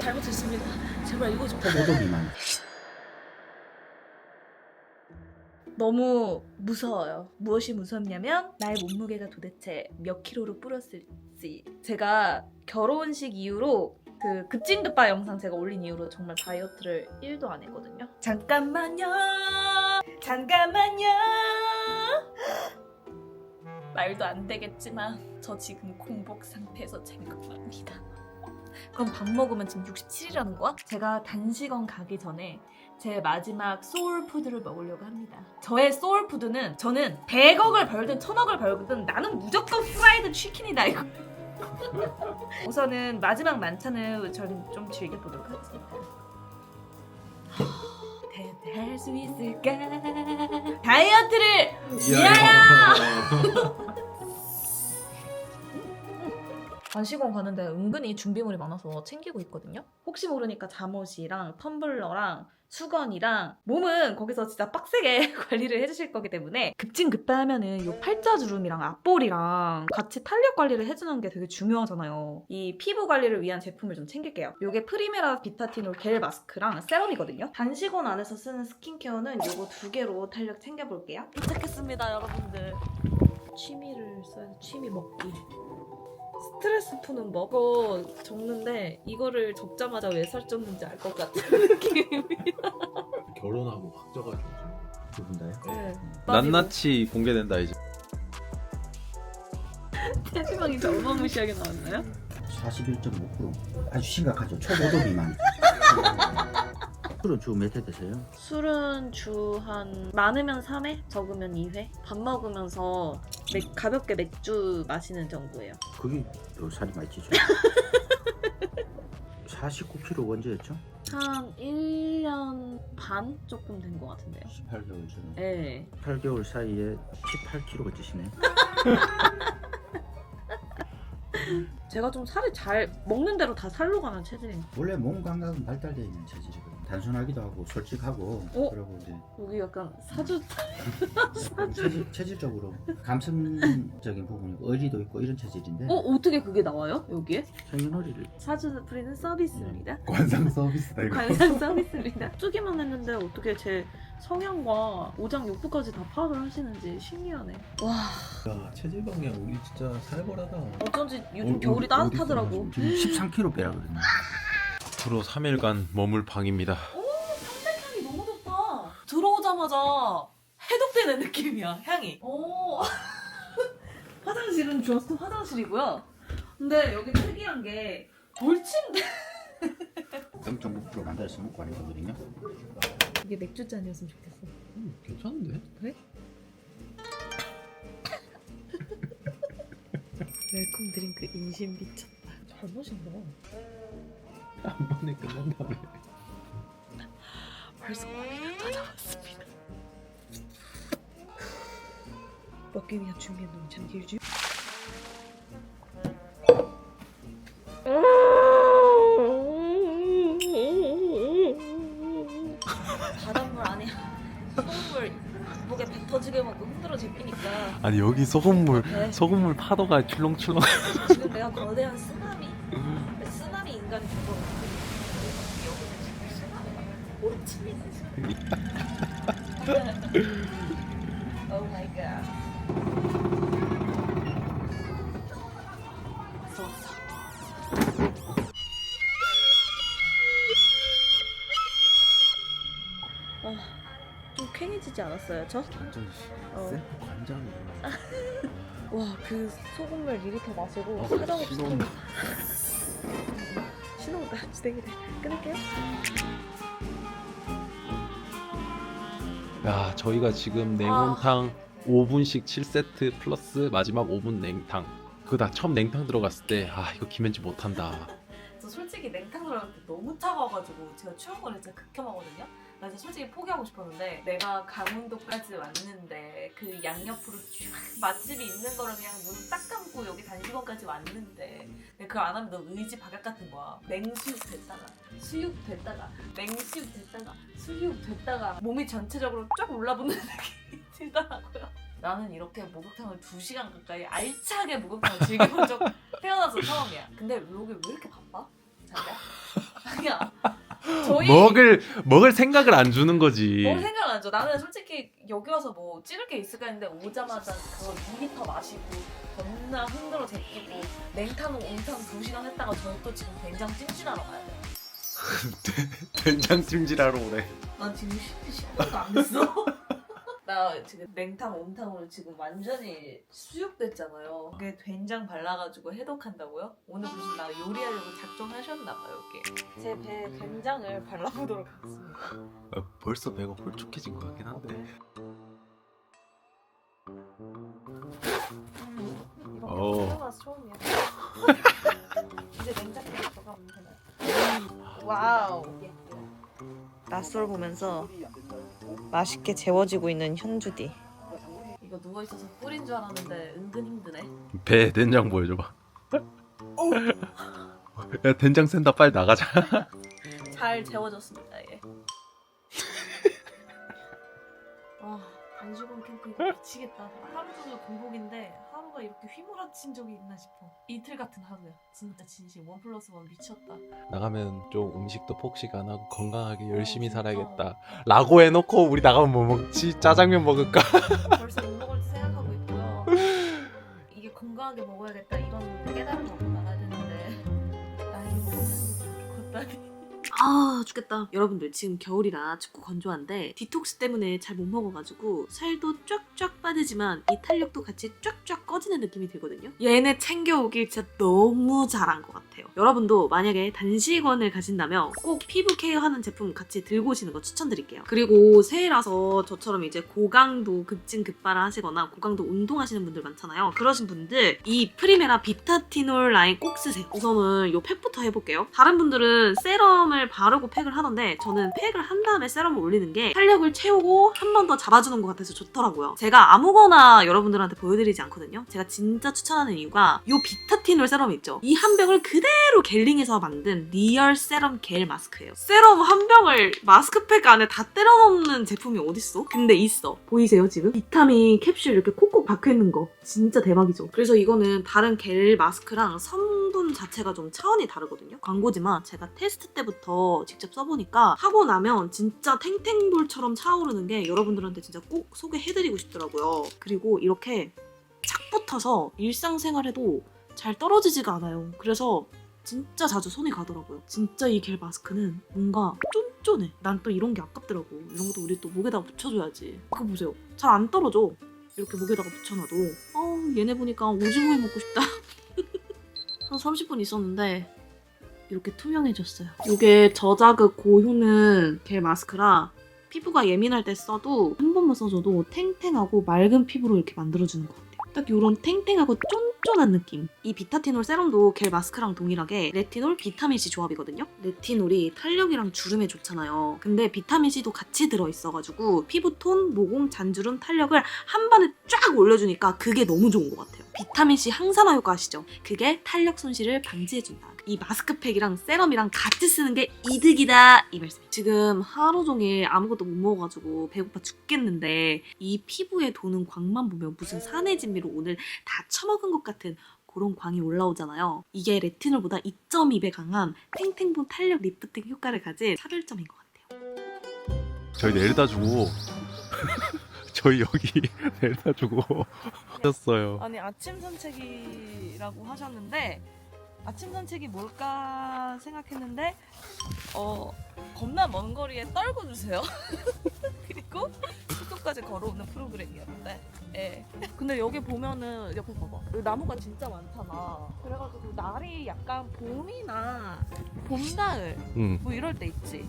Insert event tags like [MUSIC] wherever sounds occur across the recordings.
잘못했습니다. 제발 이거 좀. 초보도 미만. 너무 무서워요. 무엇이 무섭냐면 나의 몸무게가 도대체 몇 킬로로 불었을지. 제가 결혼식 이후로 그 급진급바 영상 제가 올린 이후로 정말 다이어트를 1도 안 했거든요. 잠깐만요. 잠깐만요. [GASPS] 말도 안 되겠지만 저 지금 공복 상태에서 쟁금합니다. 그럼 밥 먹으면 지금 67이라는 거야? 제가 단식원 가기 전에 제 마지막 소울푸드를 먹으려고 합니다. 저의 소울푸드는 저는 100억을 벌든 1000억을 벌든 나는 무조건 프라이드 치킨이다 이거. [LAUGHS] 우선은 마지막 만찬을 저는 좀 즐겨보도록 하겠습니다. 대답할 수 있을까? 다이어트를 위하여! [LAUGHS] 관식원 가는데 은근히 준비물이 많아서 챙기고 있거든요. 혹시 모르니까 잠옷이랑 텀블러랑 수건이랑 몸은 거기서 진짜 빡세게 [LAUGHS] 관리를 해주실 거기 때문에 급진급배하면은 요 팔자주름이랑 앞볼이랑 같이 탄력 관리를 해주는 게 되게 중요하잖아요. 이 피부 관리를 위한 제품을 좀 챙길게요. 요게 프리메라 비타티놀 겔 마스크랑 세럼이거든요. 단식원 안에서 쓰는 스킨케어는 요거 두 개로 탄력 챙겨볼게요. 도착했습니다, 여러분들. 취미를 써야 취미 먹기. 스트레스 푸는 법. 이거 적는데 이거를 적자마자 왜 살쪘는지 알 것 같은 [LAUGHS] 느낌이. 결혼하고 확 쪄가지고 두분 다요? 네. 낱낱이 공개된다 이제. 체지방이 어마무시하게 나왔나요? 41.5% 아주 심각하죠. 초보도 미만. 술은 주몇 회 드세요? 술은 주 한 많으면 3회, 적으면 2회. 밥 먹으면서 맥- 가볍게 맥주 마시는 정도예요. 그게 또 살이 많이 찌죠. [LAUGHS] 49kg 언제였죠? 한 1년 반 조금 된 것 같은데요. 18개월 전에. 네. 8개월 사이에 18kg가 찌시네. [LAUGHS] 제가 좀 살이 잘 먹는 대로 다 살로 가는 체질인 원래 몸 감각은 발달되어 있는 체질이거든요. 단순하기도 하고 솔직하고 어? 그리고 이제 여기 약간 사주 체질, 체질적으로 감성적인 부분이 의리도 있고 이런 체질인데 어 어떻게 그게 나와요 여기에? 생년월일을 사주 부리는 서비스입니다. 관상 서비스다 관상 서비스입니다. [LAUGHS] 쓰기만 했는데 어떻게 제 성향과 오장 욕구까지 다 파악을 하시는지 신기하네. 와. 야 체질 방향 우리 진짜 살벌하다. 어쩐지 요즘 어, 겨울이 따뜻하더라고. 지금 13kg 빼라거든요. 앞으로 3일간 머물 방입니다. 향이 너무 좋다. 들어오자마자 해독되는 느낌이야 향이. 오. [LAUGHS] 화장실은 주어스 화장실이고요. 근데 여기 특이한 게 돌침대 0.5% 만들어서 먹고 하는 거거든요. 이게 맥주 잔이었으면 좋겠어. 음, 괜찮은데? [LAUGHS] 웰컴 드링크 인심 미쳤다. 잘 마신다 한 번에 끝난다며 벌써 머리가 찾아왔습니다. 먹기 위한 준비는 너무 참 길지? 바닷물 안에 소금물 목에 배 터지게 먹고 흔들어 제끼니까. 아니 여기 소금물 네. 소금물 파도가 출렁출렁. 지금 내가 거대한 쓰나미 쓰나미 인간이 된것 같아 오 마이 갓 아, 좀 쾌해지지 않았어요, 저? 완전 어. 쎄? 관장이야 [LAUGHS] 와, 그 소금물 2리터 마시고 어, 사정없이 신호가 진행이 돼. 끊을게요. 야 저희가 지금 냉온탕 5분씩 7세트 플러스 마지막 5분 냉탕. 그거 다 처음 냉탕 들어갔을 때 아 이거 김현지 못한다. 저 솔직히 냉탕 들어갈 때 너무 차가워가지고 제가 추운 거를 진짜 극혐하거든요. 나 진짜 솔직히 포기하고 싶었는데 내가 강원도까지 왔는데 그 양옆으로 쫙 맛집이 있는 거를 그냥 눈 딱 감고 여기 단식원까지 왔는데 근데 그거 안 하면 너 의지 박약 같은 거야 맹수육 됐다가 수육 됐다가 맹수육 됐다가 수육 됐다가 몸이 전체적으로 쫙 올라붙는 [LAUGHS] 느낌이 들더라고요 나는 이렇게 목욕탕을 2시간 가까이 알차게 목욕탕을 즐겨본 적 [LAUGHS] 태어나서 처음이야 근데 여기 왜 이렇게 바빠? 자기야? [LAUGHS] 자기야 저희 먹을 먹을 생각을 안 주는 거지. 뭘 생각 안 줘. 나는 솔직히 여기 와서 뭐 찍을 게 있을까 했는데 오자마자 그거 2리터 마시고 겁나 흔들어 제끼고 냉탕 온탕 2시간 했다가 저또 지금 된장 찜질하러 가야 돼. [LAUGHS] 된장 찜질하러 오래. 난 지금 시- 시간도 안 됐어. 나 지금 냉탕 온탕으로 지금 완전히 수육됐잖아요. 그게 된장 발라가지고 해독한다고요? 오늘 무슨 나 요리하려고 작정하셨나봐요 여기. 제 배에 된장을 발라보도록 하겠습니다. 어, 벌써 배가 홀쭉해진 것 같긴 한데. 이거 어. 태어나서 처음이야. 이제 냉장고에 들어가면 되나요? 와우. 낯설 보면서 맛있게 재워지고 있는 현주디. 이거 누워 있어서 꿀인 줄 알았는데 은근 힘드네. 배 된장 보여줘봐. 야 된장 센다 빨리 나가자. [LAUGHS] 잘 재워졌습니다. 예. [LAUGHS] 와 단식원 캠프 이거 미치겠다. 하루 종일 공복인데 하루가 이렇게 휘몰아친 적이 있나 싶어. 이틀 같은 하루야. 진짜 진심 원 플러스 원 미쳤다. 나가면 좀 음식도 폭식 안 하고 건강하게 어, 열심히 진짜. 살아야겠다. 라고 해놓고 우리 나가면 뭐 먹지? 짜장면 먹을까? 벌써 못 먹을지 생각하고 있고요. [LAUGHS] 이게 건강하게 먹어야겠다 이런 깨달음 먹고 나가야 되는데 나이 걷다니. 아 죽겠다. 여러분들 지금 겨울이라 춥고 건조한데 디톡스 때문에 잘 못 먹어가지고 살도 쫙쫙 빠지지만 이 탄력도 같이 쫙쫙 꺼지는 느낌이 들거든요. 얘네 챙겨오길 진짜 너무 잘한 것 같아요. 여러분도 만약에 단식원을 가신다면 꼭 피부 케어하는 제품 같이 들고 오시는 거 추천드릴게요. 그리고 새해라서 저처럼 이제 고강도 급진 급발을 하시거나 고강도 운동하시는 분들 많잖아요. 그러신 분들 이 프리메라 비타티놀 라인 꼭 쓰세요. 우선은 이 팩부터 해볼게요. 다른 분들은 세럼을 바르고 팩을 하던데 저는 팩을 한 다음에 세럼을 올리는 게 탄력을 채우고 한 번 더 잡아주는 것 같아서 좋더라고요. 제가 아무거나 여러분들한테 보여드리지 않거든요. 제가 진짜 추천하는 이유가 이 비타티놀 세럼 있죠. 이 한 병을 그대로 겔링해서 만든 리얼 세럼 겔 마스크예요. 세럼 한 병을 마스크팩 안에 다 때려 넣는 제품이 어딨어? 근데 있어. 보이세요 지금? 비타민 캡슐 이렇게 콕콕 박혀있는 거. 진짜 대박이죠. 그래서 이거는 다른 겔 마스크랑 성분 자체가 좀 차원이 다르거든요. 광고지만 제가 테스트 때부터 직접 써보니까 하고 나면 진짜 탱탱볼처럼 차오르는 게 여러분들한테 진짜 꼭 소개해드리고 싶더라고요 그리고 이렇게 착 붙어서 일상생활에도 잘 떨어지지가 않아요 그래서 진짜 자주 손이 가더라고요. 진짜 이 겔 마스크는 뭔가 쫀쫀해. 난 또 이런 게 아깝더라고. 이런 것도 우리 또 목에다가 붙여줘야지. 그거 보세요. 잘 안 떨어져. 이렇게 목에다가 붙여놔도. 어, 얘네 보니까 오징어회 먹고 싶다. [LAUGHS] 한 30분 있었는데 이렇게 투명해졌어요. 이게 저자극 고효능 겔 마스크라 피부가 예민할 때 써도 한 번만 써줘도 탱탱하고 맑은 피부로 이렇게 만들어주는 것 같아요. 딱 이런 탱탱하고 쫀쫀한 느낌. 이 비타티놀 세럼도 겔 마스크랑 동일하게 레티놀, 비타민C 조합이거든요. 레티놀이 탄력이랑 주름에 좋잖아요. 근데 비타민C도 같이 들어있어가지고 피부톤, 모공, 잔주름, 탄력을 한 번에 쫙 올려주니까 그게 너무 좋은 것 같아요. 비타민C 항산화 효과 아시죠? 그게 탄력 손실을 방지해준다. 이 마스크팩이랑 세럼이랑 같이 쓰는 게 이득이다 이 말씀. 지금 하루 종일 아무것도 못 먹어가지고 배고파 죽겠는데 이 피부에 도는 광만 보면 무슨 산의 진미로 오늘 다 처먹은 것 같은 그런 광이 올라오잖아요. 이게 레티놀보다 2.2배 강한 탱탱본 탄력 리프팅 효과를 가진 차별점인 것 같아요. 저희 내려다 주고 [LAUGHS] 저희 여기 [LAUGHS] 내려다 주고 [LAUGHS] 하셨어요. 아니 아침 산책이라고 하셨는데 아침 산책이 뭘까 생각했는데 어 겁나 먼 거리에 떨고 주세요. [LAUGHS] 그리고 숙소까지 걸어오는 프로그램이었는데. 예. 근데 여기 보면은 옆에 봐봐. 여기 나무가 진짜 많잖아. 그래가지고 날이 약간 봄이나 봄 가을 응. 뭐 이럴 때 있지.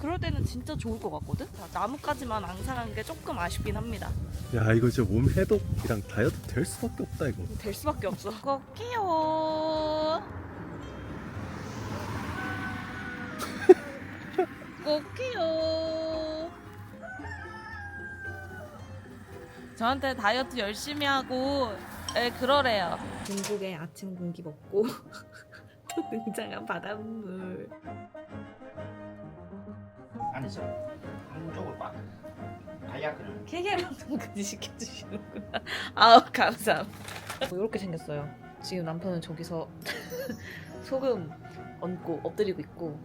그럴 때는 진짜 좋을 것 같거든. 자, 나무까지만 앙상한 게 조금 아쉽긴 합니다. 야 이거 진짜 몸 해독이랑 다이어트 될 수밖에 없다 이거. 될 수밖에 없어. 그거 귀여워. 꼭 귀여워. 저한테 다이어트 열심히 하고 에 그러래요. 중국의 아침 공기 먹고 [LAUGHS] 또 굉장한 바닷물. 앉으세요. 한쪽을 막 다이아크를 동까지 시켜주시는구나. 아우 감사합니다. 이렇게 생겼어요. 지금 남편은 저기서 [LAUGHS] 소금 얹고 엎드리고 있고.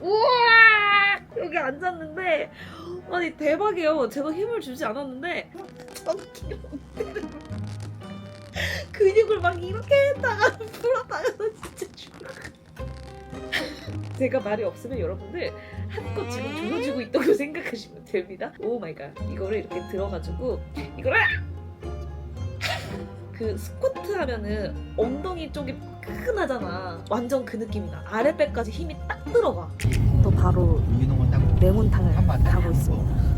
우와 여기 앉았는데 아니 대박이에요. 제가 힘을 주지 않았는데 저기 [LAUGHS] 근육을 막 이렇게 했다가 [LAUGHS] 풀었다가 진짜 죽어. 제가 말이 없으면 여러분들 한껏 지금 있다고 [LAUGHS] 생각하시면 됩니다. 오 마이 갓. 이거를 이렇게 들어가지고 이거를 [LAUGHS] 그 스쿼트 하면은 엉덩이 쪽이 끈하잖아. 완전 그 느낌이다. 아랫배까지 힘이 딱 들어가. 또 바로 한번 가고 있습니다.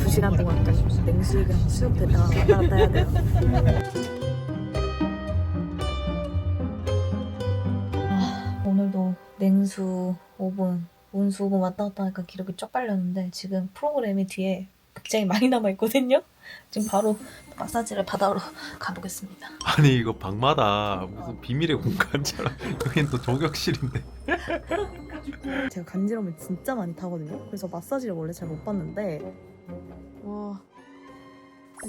두 시간 동안 냉수육이랑 수육됐다가 왔다 갔다 해야 돼요. [LAUGHS] 온수 5분 왔다 갔다 하니까 기력이 쫙 빨렸는데 지금 프로그램이 뒤에 굉장히 많이 남아 있거든요? 지금 바로 마사지를 받아러 [LAUGHS] 가보겠습니다. 아니 이거 방마다 무슨 비밀의 공간처럼 [LAUGHS] 여긴 또 저격실인데 제가 간지럼을 진짜 많이 타거든요. 그래서 마사지를 원래 잘 못 받는데 와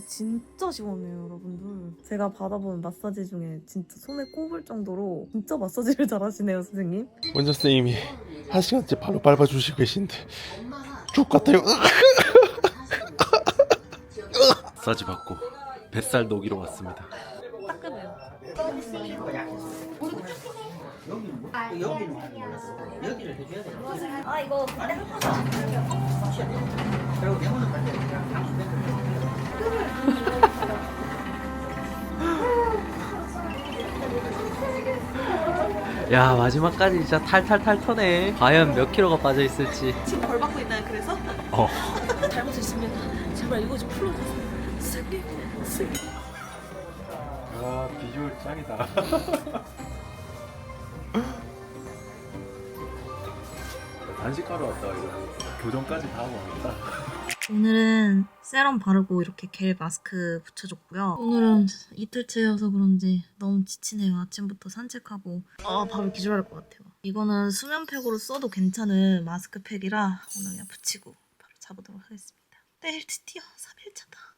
진짜 시원해요, 여러분들. 제가 받아본 마사지 중에 진짜 손에 꼽을 정도로 진짜 마사지를 [LAUGHS] 잘하시네요, 선생님. 원장 선생님이 한 시간째 바로 밟아주시고 계신데 죽 같아요 [LAUGHS] 마사지 받고 뱃살 녹이러 왔습니다 따끔해요. 아 이거 근데 한 번도 안 그리고 내모는 갈때 그냥 방수 밴드 [LAUGHS] 야 마지막까지 진짜 탈탈탈 터네 과연 몇 킬로가 빠져있을지 지금 벌 받고 있나요? 그래서? 어. [LAUGHS] 잘못했으면 제발 이거 좀 풀어주세요. 승리, 승리. 와 비주얼 짱이다 [LAUGHS] 단식하러 왔다 이거 교정까지 다 하고 왔다 오늘은 세럼 바르고 이렇게 겔 마스크 붙여줬고요. 오늘은 이틀째여서 그런지 너무 지치네요. 아침부터 산책하고 아 바로 기절할 것 같아요. 이거는 수면팩으로 써도 괜찮은 마스크팩이라 오늘 그냥 붙이고 바로 자보도록 하겠습니다. 내일 드디어 3일차다.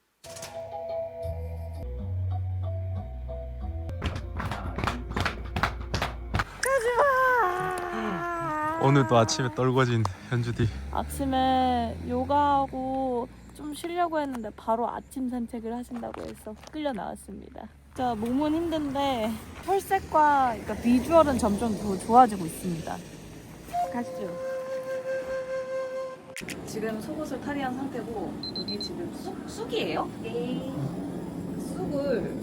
오늘도 아침에 떨궈진 현주디 아침에 요가하고 좀 쉬려고 했는데 바로 아침 산책을 하신다고 해서 끌려 나왔습니다. 진짜 몸은 힘든데 혈색과 그러니까 비주얼은 점점 더 좋아지고 있습니다. 가시죠. 지금 속옷을 탈의한 상태고 여기 지금 쑥, 쑥이에요? 네. 쑥을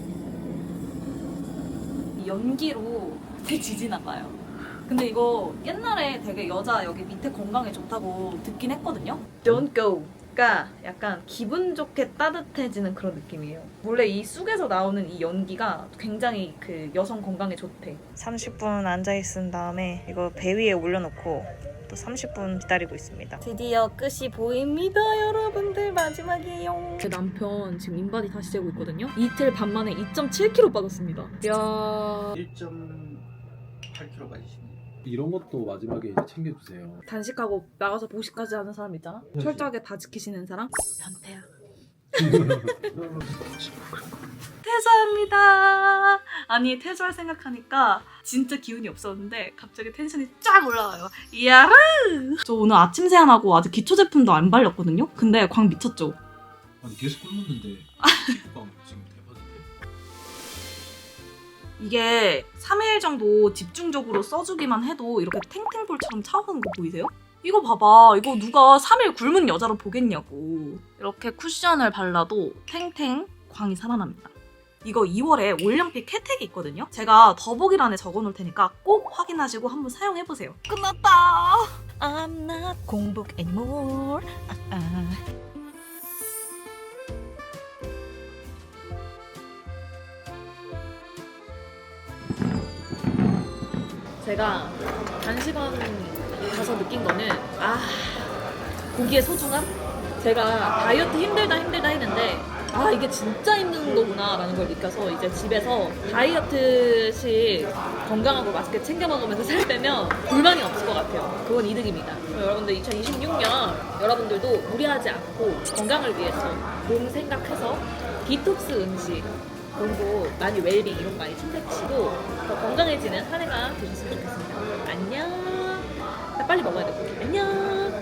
연기로 되게 지지나 봐요. 근데 이거 옛날에 되게 여자 여기 밑에 건강에 좋다고 듣긴 했거든요. Don't go.가 약간 기분 좋게 따뜻해지는 그런 느낌이에요. 원래 이 쑥에서 나오는 이 연기가 굉장히 그 여성 건강에 좋대. 30분 앉아 있은 다음에 이거 배 위에 올려놓고 또 30분 기다리고 있습니다. 드디어 끝이 보입니다, 여러분들. 마지막이에요. 제 남편 지금 인바디 다시 재고 있거든요. 이틀 반 만에 2.7kg 빠졌습니다. 이야. 1.8kg 빠지시네. 이런 것도 마지막에 이제 챙겨주세요 단식하고 나가서 보식까지 하는 사람 있잖아. 네. 철저하게 다 지키시는 사람? 변태야. [LAUGHS] 퇴소합니다. 아니 퇴소할 생각하니까 진짜 기운이 없었는데 갑자기 텐션이 쫙 올라와요. 이야. 저 오늘 아침 세안하고 아직 기초 제품도 안 발렸거든요. 근데 광 미쳤죠. 아니 계속 굶었는데 피부광 지금 이게 3일 정도 집중적으로 써주기만 해도 이렇게 탱탱볼처럼 차오르는 거 보이세요? 이거 봐봐. 이거 누가 3일 굶은 여자로 보겠냐고. 이렇게 쿠션을 발라도 탱탱 광이 살아납니다. 이거 2월에 올림픽 혜택이 있거든요. 제가 더보기란에 적어놓을 테니까 꼭 확인하시고 한번 사용해보세요. 끝났다. I'm not 공복 anymore. 아, 아. 제가 단시간 가서 느낀 거는 아 고기의 소중함? 제가 다이어트 힘들다 힘들다 했는데 아 이게 진짜 힘든 거구나 라는 걸 느껴서 이제 집에서 다이어트식 건강하고 맛있게 챙겨 먹으면서 살 때면 불만이 없을 것 같아요. 그건 이득입니다. 여러분들 2026년 여러분들도 무리하지 않고 건강을 위해서 몸 생각해서 디톡스 음식 그리고 많이 웰빙 이런 거 많이 챙겨주시고 더 건강해지는 한 해가 되셨으면 좋겠습니다. 안녕. 나 빨리 먹어야 돼. 안녕.